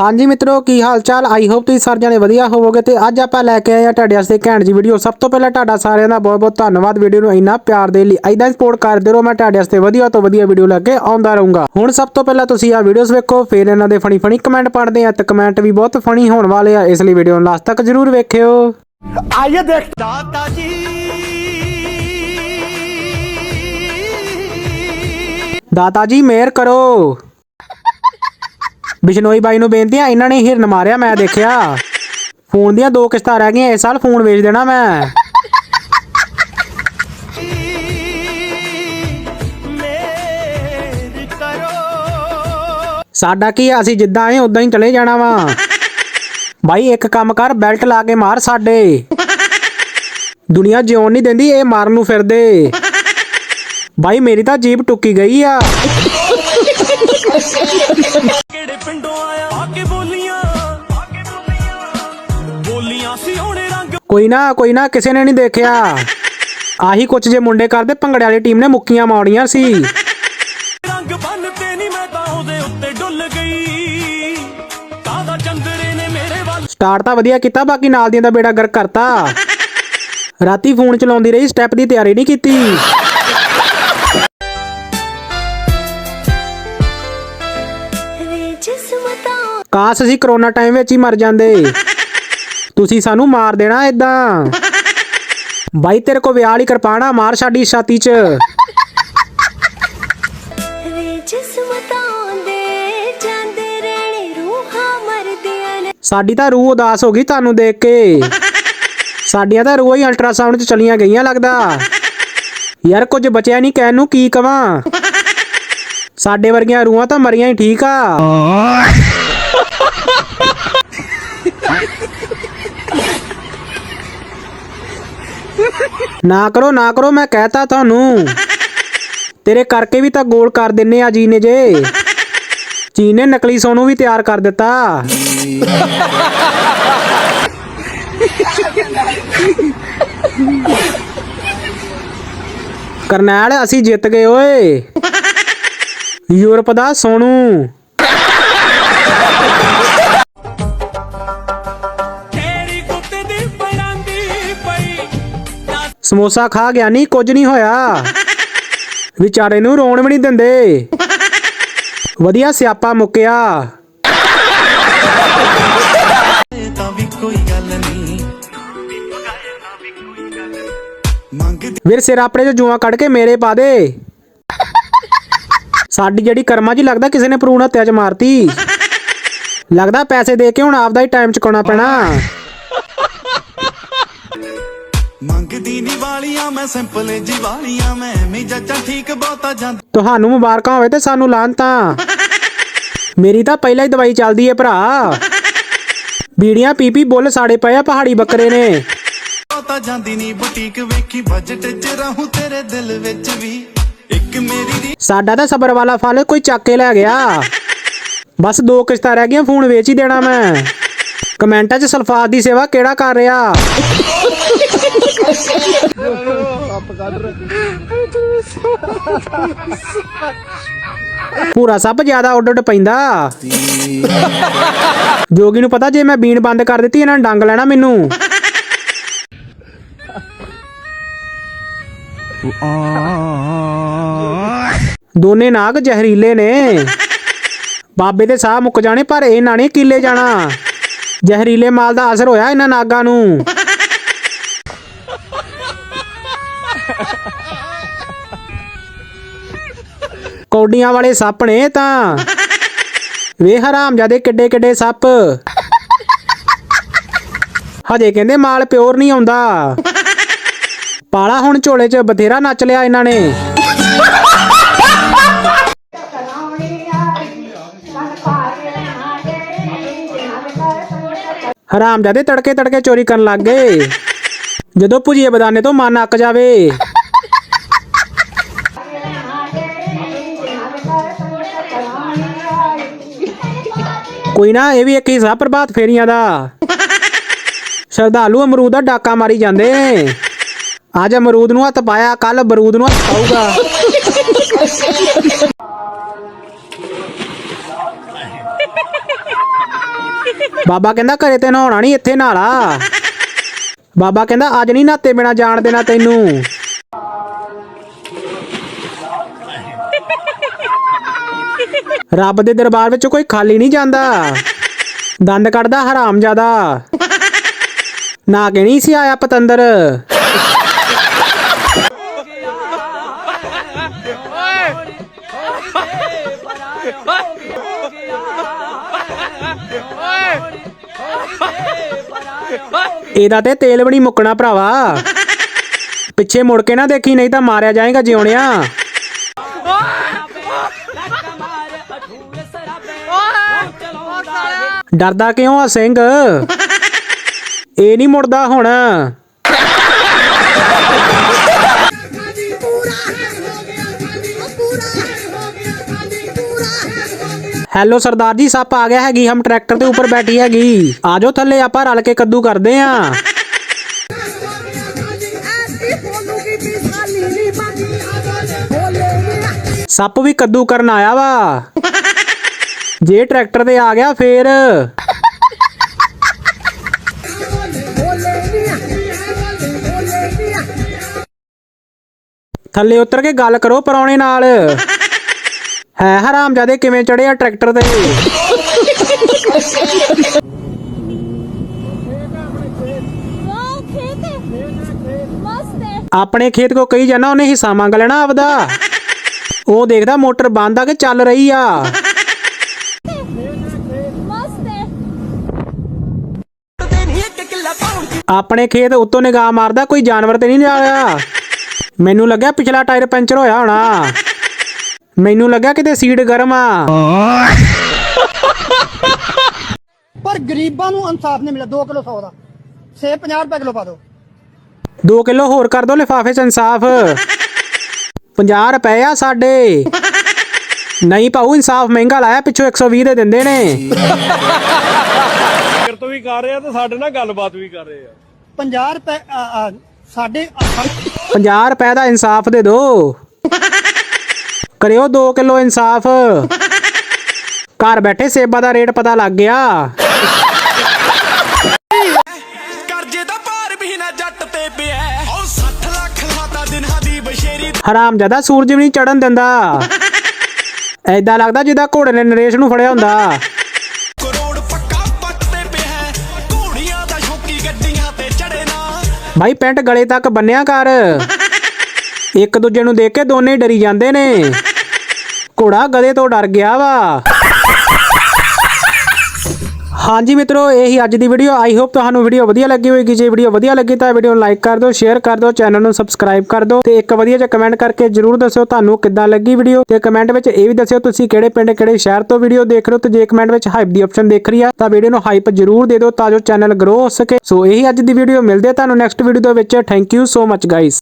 ਹਾਂਜੀ ਮਿੱਤਰੋ ਕੀ ਹਾਲ ਚਾਲ ਆਈ ਹੋਪ ਤੁਸੀਂ ਸਾਰੇ ਜਣੇ ਵਧੀਆ ਹੋਵੋਗੇ ਤੇ ਅੱਜ ਆਪਾਂ ਲੈ ਕੇ ਆਏ ਆ ਤੁਹਾਡੇ ਵਾਸਤੇ ਘੈਂਟ ਜੀ ਵੀਡੀਓ ਸਭ ਤੋਂ ਪਹਿਲਾਂ ਤੁਹਾਡਾ ਸਾਰਿਆਂ ਦਾ ਬਹੁਤ ਬਹੁਤ ਧੰਨਵਾਦ ਵੀਡੀਓ ਨੂੰ ਇੰਨਾ ਪਿਆਰ ਦੇ ਲਈ। ਐਦਾਂ ਸਪੋਰਟ ਕਰਦੇ ਰਹੋ ਮੈਂ ਤੁਹਾਡੇ ਵਾਸਤੇ ਵਧੀਆ ਤੋਂ ਵਧੀਆ ਵੀਡੀਓ ਲੈ ਕੇ ਆਉਂਦਾ ਰਹੂੰਗਾ। ਹੁਣ ਸਭ ਤੋਂ ਪਹਿਲਾਂ ਤੁਸੀਂ ਆ ਵੀਡੀਓਜ਼ ਵੇਖੋ ਫਿਰ ਇਹਨਾਂ ਦੇ ਫਣੀ ਫਣੀ ਕਮੈਂਟ ਪੜਦੇ ਆ ਤੇ ਕਮੈਂਟ ਵੀ ਬਹੁਤ ਫਣੀ ਹੋਣ ਵਾਲੇ ਆ ਇਸ ਲਈ ਵੀਡੀਓ ਨੂੰ ਲਾਸਟ ਤੱਕ ਜ਼ਰੂਰ ਵੇਖਿਓ। ਆਈਏ ਦੇਖ। ਦਾਦਾ ਜੀ ਦਾਤਾ ਜੀ ਮਿਹਰ ਕਰੋ। ਬਿਸ਼ਨੋਈ ਬਾਈ ਨੂੰ ਬੇਨਤੀ ਆ ਇਹਨਾਂ ਨੇ ਹਿਰਨ ਮਾਰਿਆ, ਮੈਂ ਦੇਖਿਆ। ਫੋਨ ਦੀਆਂ ਦੋ ਕਿਸ਼ਤਾਂ ਰਹਿ ਗਈਆਂ, ਇਸ ਸਾਲ ਫੋਨ ਵੇਚ ਦੇਣਾ ਮੈਂ। ਸਾਡਾ ਕੀ ਅਸੀਂ ਜਿੱਦਾਂ ਆਏ ਉਦਾਂ ਹੀ ਚਲੇ ਜਾਣਾ ਵਾ। ਬਾਈ, ਇੱਕ ਕੰਮ ਕਰ, ਬੈਲਟ ਲਾ ਕੇ ਮਾਰ ਸਾਡੇ। ਦੁਨੀਆ ਜਿਉਣ ਨਹੀਂ ਦਿੰਦੀ, ਇਹ ਮਾਰਨ ਨੂੰ ਫਿਰਦੇ। ਬਾਈ, ਮੇਰੀ ਤਾਂ ਜੀਬ ਟੁੱਕੀ ਗਈ ਆ। ਬੋਲੀਆਂ ਬੋਲੀਆਂ ਸੀ ਉਹਨੇ ਰੰਗ ਕੋਈ ਨਾ ਕੋਈ ਨਾ ਕਿਸੇ ਨੇ ਨਹੀਂ ਦੇਖਿਆ। ਆਹੀ ਕੁਛ ਜੇ ਮੁੰਡੇ ਕਰਦੇ ਭੰਗੜੇ ਵਾਲੀ ਟੀਮ ਨੇ ਮੁੱਕੀਆਂ ਮਾਉਣੀਆਂ ਸੀ। ਰੰਗ ਬੰਨ ਤੇ ਨਹੀਂ ਮੈਂ ਤਾਂ ਉਹਦੇ ਉੱਤੇ ਡੁੱਲ ਗਈ। ਕਾਦਾ ਚੰਦਰੇ ਨੇ ਮੇਰੇ ਵੱਲ ਸਟਾਰਟ ਤਾਂ ਵਧੀਆ ਕੀਤਾ ਬਾਕੀ ਨਾਲ ਦੀਆਂ ਦਾ ਬੇੜਾ ਗਰ ਕਰਤਾ। ਰਾਤੀ ਫੋਨ ਚਲਾਉਂਦੀ ਰਹੀ ਸਟੈਪ ਦੀ ਤਿਆਰੀ ਨਹੀਂ ਕੀਤੀ। ਕਾਸ਼ ਅਸੀਂ ਕਰੋਨਾ ਟਾਈਮ ਵਿੱਚ ਹੀ ਮਰ ਜਾਂਦੇ। ਤੁਸੀਂ ਸਾਨੂੰ ਮਾਰ ਦੇਣਾ ਇਦਾਂ ਬਾਈ ਤੇਰੇ ਕੋ ਵਿਆਹ ਵਾਲੀ ਕਿਰਪਾਣਾ ਮਾਰ ਸਾਡੀ ਛਾਤੀ 'ਚ। ਸਾਡੀ ਤਾਂ ਰੂਹ ਉਦਾਸ ਹੋ ਗਈ ਤੁਹਾਨੂੰ ਦੇਖ ਕੇ। ਸਾਡੀਆਂ ਤਾਂ ਰੂਹਾਂ ਹੀ ਅਲਟਰਾਸਾਊਂਡ 'ਚ ਚਲੀਆਂ ਗਈਆਂ ਲੱਗਦਾ। ਯਾਰ ਕੁਝ ਬਚਿਆ ਨਹੀਂ ਕਹਿਣ ਨੂੰ ਕੀ ਕਵਾਂ। ਸਾਡੇ ਵਰਗੀਆਂ ਰੂਹਾਂ ਤਾਂ ਮਰੀਆਂ ਹੀ ਠੀਕ ਆ। ਨਾ ਕਰੋ ਨਾ ਕਰੋ, ਮੈਂ ਕਹਿਤਾ ਤੁਹਾਨੂੰ। ਤੇਰੇ ਕਰਕੇ ਵੀ ਤਾਂ ਗੋਲ ਕਰ ਦਿੰਨੇ ਆ ਜੀ ਨੇ ਜੇ। ਚੀਨ ਨੇ ਨਕਲੀ ਸੋਨੂੰ ਵੀ ਤਿਆਰ ਕਰ ਦਿੱਤਾ। ਕਰਨੈਲ, ਅਸੀਂ ਜਿੱਤ ਗਏ ਓਏ। ਯੂਰਪ ਦਾ ਸੋਨੂ। ਸਮੋਸਾ ਖਾ ਗਿਆ ਨਹੀਂ ਕੁਝ ਨਹੀਂ ਹੋਇਆ। ਵਿਚਾਰੇ ਨੂੰ ਰੋਣ ਵੀ ਨਹੀਂ ਦਿੰਦੇ। ਵਧੀਆ ਸਿਆਪਾ ਮੁੱਕਿਆ। ਤਾਂ ਵੀ ਕੋਈ ਗੱਲ ਨਹੀਂ ਵੀਰ ਸਿਰ ਆਪਣੇ ਚ ਜੂਆਂ ਕੱਢ ਕੇ ਮੇਰੇ ਪਾ ਦੇ। ਸਾਡੀ ਜਿਹੜੀ ਕਰਮਾ ਜੀ ਲੱਗਦਾ ਕਿਸੇ ਨੇ ਭਰੂਣ ਹੱਤਿਆ 'ਚ ਮਾਰਤੀ। ਲੱਗਦਾ ਪੈਸੇ ਦੇ ਕੇ ਹੁਣ ਆਪਦਾ ਹੀ ਟਾਈਮ ਚੁਕਾਉਣਾ ਪੈਣਾ। ਮੰਗਦੀ ਨੀ ਵਾਲੀਆਂ ਮੈਂ ਸਿੰਪਲ ਜੀ ਵਾਲੀਆਂ ਮੈਂ ਐਵੇਂ ਜੱਜਾਂ ਠੀਕ ਬਹੁਤਾ ਜਾਂਦਾ ਤੁਹਾਨੂੰ ਮੁਬਾਰਕਾਂ ਹੋਵੇ ਤੇ ਸਾਨੂੰ ਲਾਂਤਾਂ ਮੇਰੀ ਤਾਂ ਪਹਿਲਾਂ ਹੀ ਦਵਾਈ ਚੱਲਦੀ ਏ ਭਰਾ। ਬੀੜੀਆਂ ਪੀ ਪੀ ਬੁੱਲ ਸਾੜੇ ਪਏ ਆ ਪਹਾੜੀ ਬੱਕਰੇ ਨੇ। ਬਹੁਤਾ ਜਾਂਦੀ ਨੀ ਬੁਟੀਕ ਵੇਖੀ ਬਜਟ ਚ ਰਹੂੰ ਤੇਰੇ ਦਿਲ ਵਿੱਚ ਵੀ। ਇੱਕ ਮੇਰੀ ਰੀ ਸਾਡਾ ਤਾਂ ਸਬਰ ਵਾਲਾ ਫਲ ਕੋਈ ਚੱਕ ਕੇ ਲੈ ਗਿਆ। ਬਸ ਦੋ ਕਿਸ਼ਤਾਂ ਰਹਿ ਗਈਆਂ ਫੋਨ ਵੇਚ ਹੀ ਦੇਣਾ ਮੈਂ। ਕਮੈਂਟਾਂ 'ਚ ਸਲਫਾਤ ਦੀ ਸੇਵਾ ਕਿਹੜਾ ਕਰ ਰਿਹਾ? ਪੂਰਾ ਸੱਪ ਜ਼ਿਆਦਾ ਉੱਡ ਉੱਡ ਪੈਂਦਾ। ਜੋਗੀ ਨੂੰ ਪਤਾ ਜੇ ਮੈਂ ਬੀਨ ਬੰਦ ਕਰ ਦਿੱਤੀ, ਇਹਨਾਂ ਨੇ ਡੰਗ ਲੈਣਾ ਮੈਨੂੰ। ਦੋਨੇ ਨਾਗ ਜ਼ਹਿਰੀਲੇ ਨੇ। ਬਾਬੇ ਦੇ ਸਾਹ ਮੁੱਕ ਜਾਣੇ, ਪਰ ਇਹਨਾਂ ਨੇ ਕਿੱਲੇ ਜਾਣਾ। ਜ਼ਹਿਰੀਲੇ ਮਾਲ ਦਾ ਅਸਰ ਹੋਇਆ ਇਹਨਾਂ ਨਾਗਾਂ ਨੂੰ। ਕੌਡੀਆਂ ਵਾਲੇ ਸੱਪ ਨੇ ਇਹ ਤਾਂ ਵੇ ਹਰਾਮਜ਼ਾਦੇ ਕਿੱਡੇ ਕਿੱਡੇ ਸੱਪ। ਹਜੇ ਕਹਿੰਦੇ ਮਾਲ ਪਿਓਰ ਨਹੀਂ ਆਉਂਦਾ। ਪਾਲਾ ਹੁਣ ਝੋਲੇ 'ਚ ਬਥੇਰਾ ਨੱਚ ਲਿਆ ਇਹਨਾਂ ਨੇ। ਹਰਾਮਜ਼ਾਦੇ ਤੜਕੇ ਤੜਕੇ ਚੋਰੀ ਕਰਨ ਲੱਗ ਗਏ। ਜਦੋਂ ਭੁਜੀਏ ਬਦਾਨੇ ਤੋਂ ਮਨ ਅੱਕ ਜਾਵੇ। ਕੋਈ ਨਾ, ਇਹ ਵੀ ਇੱਕ ਹਿੱਸਾ ਪ੍ਰਭਾਤ ਫੇਰੀਆਂ ਦਾ। ਸ਼ਰਧਾਲੂ ਅਮਰੂਦ ਦਾ ਡਾਕਾ ਮਾਰੀ ਜਾਂਦੇ। ਅੱਜ ਅਮਰੂਦ ਨੂੰ ਹੱਥ ਪਾਇਆ, ਕੱਲ ਬਰੂਦ ਨੂੰ ਹੱਥ ਪਾਊਗਾ। ਬਾਬਾ ਕਹਿੰਦਾ ਘਰੇ ਤੇ ਨਹਾਉਣਾ ਨਹੀਂ ਇੱਥੇ ਨਹਾਲਾ। ਬਾਬਾ ਕਹਿੰਦਾ, ਅੱਜ ਨਹੀਂ ਨਾਤੇ ਬਿਨਾ ਜਾਣ ਦੇਣਾ ਤੈਨੂੰ। ਰੱਬ ਦੇ ਦਰਬਾਰ ਵਿੱਚ ਕੋਈ ਖਾਲੀ ਨਹੀਂ ਜਾਂਦਾ। ਦੰਦ ਕੱਢਦਾ ਹਰਾਮ ਜ਼ਿਆਦਾ ਨਾ ਕਿ ਨਹੀਂ ਸੀ ਆਇਆ ਪਤੰਦਰ। ਇਹਦਾ ਤੇ ਤੇਲ ਵੀ ਨਹੀਂ ਮੁੱਕਣਾ ਭਰਾਵਾ। ਪਿੱਛੇ ਮੁੜ ਕੇ ਨਾ ਦੇਖੀ, ਨਹੀਂ ਤਾਂ ਮਾਰਿਆ ਜਾਏਗਾ ਜਿਉਣਿਆ। ਡਰਦਾ ਕਿਉਂ ਆ ਸਿੰਘ? ਇਹ ਨਹੀਂ ਮੁੜਦਾ ਹੁਣ। ਹੈਲੋ ਸਰਦਾਰ ਜੀ ਸੱਪ ਆ ਗਿਆ ਹੈਗੀ ਹਮ ਟਰੈਕਟਰ ਦੇ ਉੱਪਰ ਬੈਠੀ ਹੈਗੀ। ਆਜੋ ਥੱਲੇ ਆਪਾਂ ਰਲ ਕੇ ਕੱਦੂ ਕਰਦੇ ਆਂ। ਸੱਪ ਵੀ ਕੱਦੂ ਕਰਨ ਆਇਆ ਵਾ। ਜੇ ਟਰੈਕਟਰ ਤੇ ਆ ਗਿਆ, ਫੇਰ? ਥੱਲੇ ਉਤਰ ਕੇ ਗੱਲ ਕਰੋ ਪਰੌਣੇ ਨਾਲ। ਹੈ ਹਰਾਮਜ਼ਾਦੇ ਕਿਵੇਂ ਚੜਿਆ ਟਰੈਕਟਰ ਤੇ? ਆਪਣੇ ਖੇਤ ਕੋ ਕਹੀ ਜਾਣਾ, ਉਹਨੇ ਹਿੱਸਾ ਮੰਗ ਲੈਣਾ ਆਪਦਾ। ਉਹ ਦੇਖਦਾ ਮੋਟਰ ਬੰਦ ਆ ਕੇ ਚੱਲ ਰਹੀ ਆ ਮਸਤ ਹੈ ਤੇ ਨਹੀਂ ਇੱਕ ਕਿੱਲਾ ਪਾਉਣ ਦੀ ਆਪਣੇ ਖੇਤ ਉੱਤੋਂ ਨਿਗਾਹ ਮਾਰਦਾ ਕੋਈ ਜਾਨਵਰ ਤੇ ਨਹੀਂ ਆਇਆ। ਮੈਨੂੰ ਲੱਗਿਆ ਪਿਛਲਾ ਟਾਇਰ ਪੈਂਚਰ ਹੋਇਆ ਹੋਣਾ। ਮੈਨੂੰ ਲੱਗਾ ਕਿਤੇ ਸੀਟ ਗਰਮ ਆ। ਪਰ ਗਰੀਬਾਂ ਨੂੰ ਇਨਸਾਫ ਨਹੀਂ ਮਿਲਿਆ 2 ਕਿਲੋ 100 ਦਾ। ਸੇਬ 50 ਰੁਪਏ ਕਿਲੋ ਪਾ ਦਿਓ। 2 ਕਿਲੋ ਹੋਰ ਕਰ ਦੋ ਲਿਫਾਫੇ 'ਚ ਇਨਸਾਫ। 50 ਰੁਪਏ ਆ ਸਾਡੇ। ਨਹੀਂ ਪਾਉ ਇਨਸਾਫ ਮਹਿੰਗਾ ਲਾਇਆ ਪਿੱਛੋਂ 120 ਦੇ ਦਿੰਦੇ ਨੇ। ਤੋਂ ਵੀ ਕਰ ਰਹੇ ਆ ਤੇ ਸਾਡੇ ਨਾਲ ਗੱਲਬਾਤ ਵੀ ਕਰ ਰਹੇ ਆ। 50 ਰੁਪਏ ਆ, ਆ, ਸਾਡੇ ਆ, 50 ਰੁਪਏ ਦਾ ਇਨਸਾਫ ਦੇ ਦਿਓ ਕਰਿਓ 2 ਕਿਲੋ ਇਨਸਾਫ। ਘਰ ਬੈਠੇ ਸੇਬਾਂ ਦਾ ਰੇਟ ਪਤਾ ਲੱਗ ਗਿਆ। ਕਰਜ਼ੇ ਦਾ ਭਾਰ ਵੀ ਨਾ ਜੱਟ ਤੇ ਪਿਆ। ਉਹ 60 ਲੱਖ ਲਾਤਾ ਦਿਨਾਂ ਦੀ। ਬਸ਼ੇਰੀ ਹਰਾਮ ਜ਼ਿਆਦਾ ਸੂਰਜ ਵੀ ਨਹੀਂ ਚੜਨ ਦਿੰਦਾ। ਐਦਾਂ ਲੱਗਦਾ ਜਿੱਦਾਂ ਘੋੜੇ ਨੇ ਨਰੇਸ਼ ਨੂੰ ਫੜਿਆ ਹੁੰਦਾ। ਬਾਈ ਪੈਂਟ ਗਲੇ ਤੱਕ ਬੰਨਿਆ ਕਰ। ਇੱਕ ਦੂਜੇ ਨੂੰ ਦੇਖ ਕੇ ਦੋਨੇ ਡਰੀ ਜਾਂਦੇ ਨੇ। ਘੋੜਾ ਗਲੇ ਤੋਂ ਡਰ ਗਿਆ ਵਾ। ਹਾਂਜੀ ਮਿੱਤਰੋ, ਇਹੀ ਅੱਜ ਦੀ ਵੀਡੀਓ ਆਈ ਹੋਪ ਤੁਹਾਨੂੰ ਵੀਡੀਓ ਵਧੀਆ ਲੱਗੀ ਹੋਵੇਗੀ। ਜੇ ਵੀਡੀਓ ਵਧੀਆ ਲੱਗੀ ਤਾਂ ਵੀਡੀਓ ਨੂੰ ਲਾਈਕ ਕਰ ਦਿਓ ਸ਼ੇਅਰ ਕਰ ਦਿਓ ਚੈਨਲ ਨੂੰ ਸਬਸਕ੍ਰਾਈਬ ਕਰ ਦਿਓ ਤੇ ਇੱਕ ਵਧੀਆ ਜਿਹਾ ਕਮੈਂਟ ਕਰਕੇ ਜਰੂਰ ਦੱਸਿਓ ਤੁਹਾਨੂੰ ਕਿੱਦਾਂ ਲੱਗੀ ਵੀਡੀਓ ਤੇ ਕਮੈਂਟ ਵਿੱਚ ਇਹ ਵੀ ਦੱਸਿਓ ਤੁਸੀਂ ਕਿਹੜੇ ਪਿੰਡ, ਕਿਹੜੇ ਸ਼ਹਿਰ ਤੋਂ ਵੀਡੀਓ ਦੇਖ ਰਹੇ ਹੋ ਤੇ ਜੇ ਕਮੈਂਟ ਵਿੱਚ ਹਾਈਪ ਦੀ ਆਪਸ਼ਨ ਦੇਖ ਰਹੀ ਆ, ਤਾਂ ਵੀਡੀਓ ਨੂੰ ਹਾਈਪ ਜਰੂਰ ਦੇ ਦਿਓ ਤਾਂ ਜੋ ਚੈਨਲ ਗਰੋ ਹੋ ਸਕੇ। ਸੋ ਇਹੀ ਅੱਜ ਦੀ ਵੀਡੀਓ ਮਿਲਦੇ ਤੁਹਾਨੂੰ ਨੈਕਸਟ ਵੀਡੀਓ ਦੇ ਵਿੱਚ। Thank you so much guys